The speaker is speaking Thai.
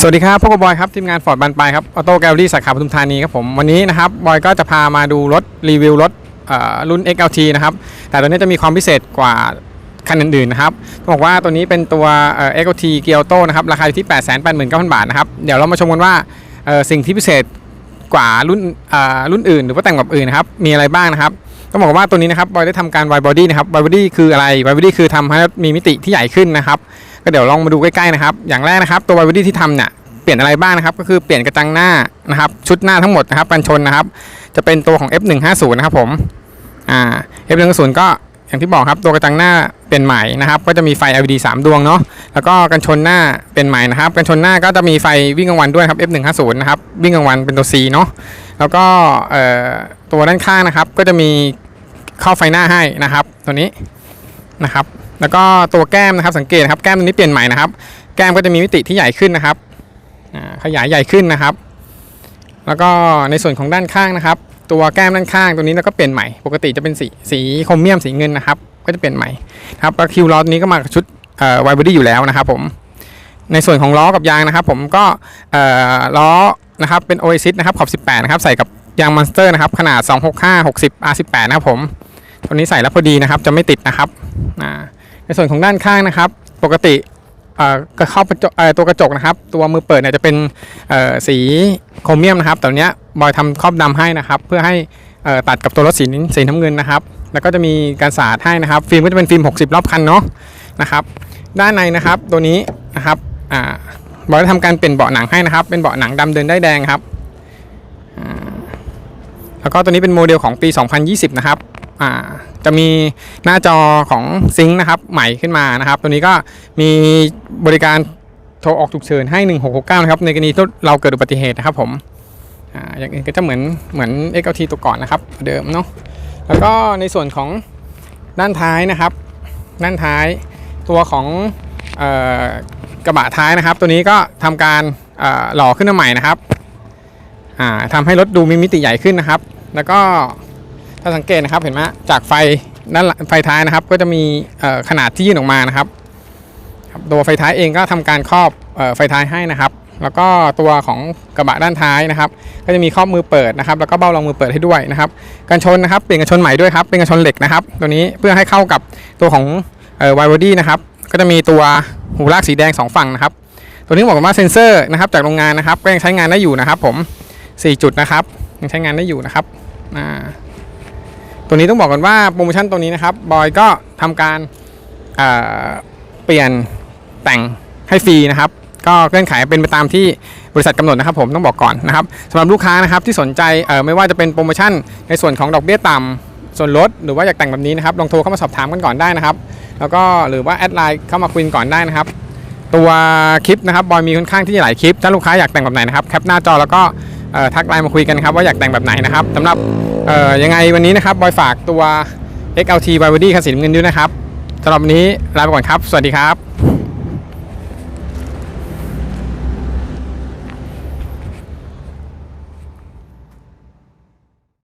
สวัสดีครับพวกบบอยครับทีมงานฟอร์ดบันปลายครับออโต้แกลลี่สาขาปทุมธานีครับผมวันนี้นะครับบอยก็จะพามาดูรถรีวิวรถรุ่น XLT นะครับแต่ตัวนี้จะมีความพิเศษกว่าคันอื่นๆนะครับบอกว่าตัวนี้เป็นตัวเอ่อ XLT เกียร์โต้นะครับราคาอยู่ที่ 8 8 9 0 0 0 บาทนะครับเดี๋ยวเรามาชมกันว่าสิ่งที่พิเศษกว่ารุ่นรุ่นอื่น หรือว่าแต่งแบบอื่นนะครับมีอะไรบ้างนะครับต้องบอกว่าตัวนี้นะครับบอยได้ทำการ wide body นะครับ wide body คืออะไร wide body คือทำให้มีมิติที่ใหญ่ขึ้นนะครับ ก็เดี๋ยวลองมาดูใกล้ๆนะครับ อย่างแรกนะครับ ตัว wide body ที่ทำเนี่ยเปลี่ยนอะไรบ้างนะครับ ก็คือเปลี่ยนกระจังหน้านะครับ ชุดหน้าทั้งหมดนะครับกันชนนะครับ จะเป็นตัวของ F150 นะครับผมอ่า F150 ก็อย่างที่บอกครับตัวกระจังหน้าเป็นใหม่นะครับก็จะมีไฟ LED 3 ดวงเนาะแล้วก็กันชนหน้าเป็นใหม่นะครับกันชนหน้าก็จะมีไฟวิ่งกลางวันด้วยครับ F150 นะครับวิ่งกลางวันเป็นตัว C เนาะแล้วก็เอ่อตัวด้านข้างนะครับก็จะมีเข้าไฟหน้าให้นะครับ ตัวนี้นะครับ แล้วก็ตัวแก้มนะครับสังเกตนะครับแก้มตัวนี้เปลี่ยนใหม่นะครับ แก้มก็จะมีมิติที่ใหญ่ขึ้นนะครับขยายใหญ่ขึ้นนะครับ แล้วก็ในส่วนของด้านข้างนะครับ ตัวแก้มด้านข้างตัวนี้เราก็เปลี่ยนใหม่ ปกติจะเป็นสีสีโครเมียมสีเงินนะครับ ก็จะเปลี่ยนใหม่ครับแล้วคิวล้อตัวนี้ก็มากับชุดไวบอดี้อยู่แล้วนะครับผมในส่วนของล้อกับยางนะครับ ผมก็ล้อนะครับเป็น Oasis นะครับขอบ 18 นะครับ ใส่กับยางมอนสเตอร์นะครับ ขนาด 265 60 R18 นะครับผมตัวนี้ใส่แล้วพอดีนะครับ จะไม่ติดนะครับอ่า ในส่วนของด้านข้างนะครับ ปกติก็เข้าตัวกระจกนะครับ ตัวมือเปิดเนี่ยจะเป็นสีโครเมียมนะครับแต่อันเนี้ยบอยทำครอบดำให้นะครับ เพื่อให้ตัดกับตัวรถสีนี้สีน้ำเงินนะครับ แล้วก็จะมีการสาดให้นะครับ ฟิล์มก็จะเป็นฟิล์ม 60 รอบคันเนาะนะครับ ด้านในนะครับตัวนี้นะครับบอยได้ทำการเปลี่ยนเบาะหนังให้นะครับ เป็นเบาะหนังดำเดินได้แดงครับแล้วก็ตัวนี้เป็นโมเดลของปี 2020 นะครับ อ่าจะมีหน้าจอของซิงค์นะครับใหม่ขึ้นมานะครับ ตัวนี้ก็มีบริการโทรออกฉุกเฉินให้ 1669 นะครับ ในกรณีที่เราเกิดอุบัติเหตุนะครับผมอ่าอย่างอื่นก็จะเหมือนเหมือน XLT ตัวก่อนนะครับ เดิมเนาะแล้วก็ในส่วนของด้านท้ายนะครับ ด้านท้ายตัวของออกระบะท้ายนะครับ ตัวนี้ก็ทำการหล่อขึ้นมาใหม่นะครับอ่าทำให้รถดูมีมิติใหญ่ขึ้นนะครับ แล้วก็ ถ้าสังเกตนะครับเห็นไหมจากไฟด้านไฟท้ายนะครับ ก็จะมีขนาดที่ยื่นออกมานะครับตัวไฟท้ายเองก็ทำการครอบไฟท้ายให้นะครับ แล้วก็ตัวของกระบะด้านท้ายนะครับ ก็จะมีครอบมือเปิดนะครับ แล้วก็เบ้ารองมือเปิดให้ด้วยนะครับกันชนนะครับเปลี่ยนกันชนใหม่ด้วยครับเป็นกันชนเหล็กนะครับ ตัวนี้เพื่อให้เข้ากับตัวของเอ่อไวบอดี้นะครับ ก็จะมีตัวหูลากสีแดงสองฝั่งนะครับ ตัวนี้บอกว่าเซ็นเซอร์นะครับจากโรงงานนะครับ ก็ยังใช้งานได้อยู่นะครับ ผมสี่จุดนะครับยังใช้งานได้อยู่นะครับอ่า ตัวนี้ต้องบอกกันว่าโปรโมชั่นตัวนี้นะครับบอยก็ทำการเเปลี่ยนแต่งให้ฟรีนะครับ ก็เงื่อนไขเป็นไปตามที่บริษัทกำหนดนะครับ ผมต้องบอกก่อนนะครับสำหรับลูกค้านะครับที่สนใจไม่ว่าจะเป็นโปรโมชั่นในส่วนของดอกเบี้ยต่ำส่วนลดหรือว่าอยากแต่งแบบนี้นะครับลองโทรเข้ามาสอบถามกันก่อนได้นะครับ แล้วก็หรือว่าแอดไลน์เข้ามาคุยก่อนได้นะครับ ตัวคลิปนะครับบอยมีค่อนข้างที่จะหลายคลิป ถ้าลูกค้าอยากแต่งแบบไหนนะครับแคปหน้าจอแล้วก็ทักไลน์มาคุยกันครับว่าอยากแต่งแบบไหนนะครับสำหรับ เอ่อยังไงวันนี้นะครับบอยฝากตัว XLT b i b o d y คันสีน้ำเงินด้วยนะครับสำหรับวันนี้ลาไปก่อนครับ สวัสดีครับ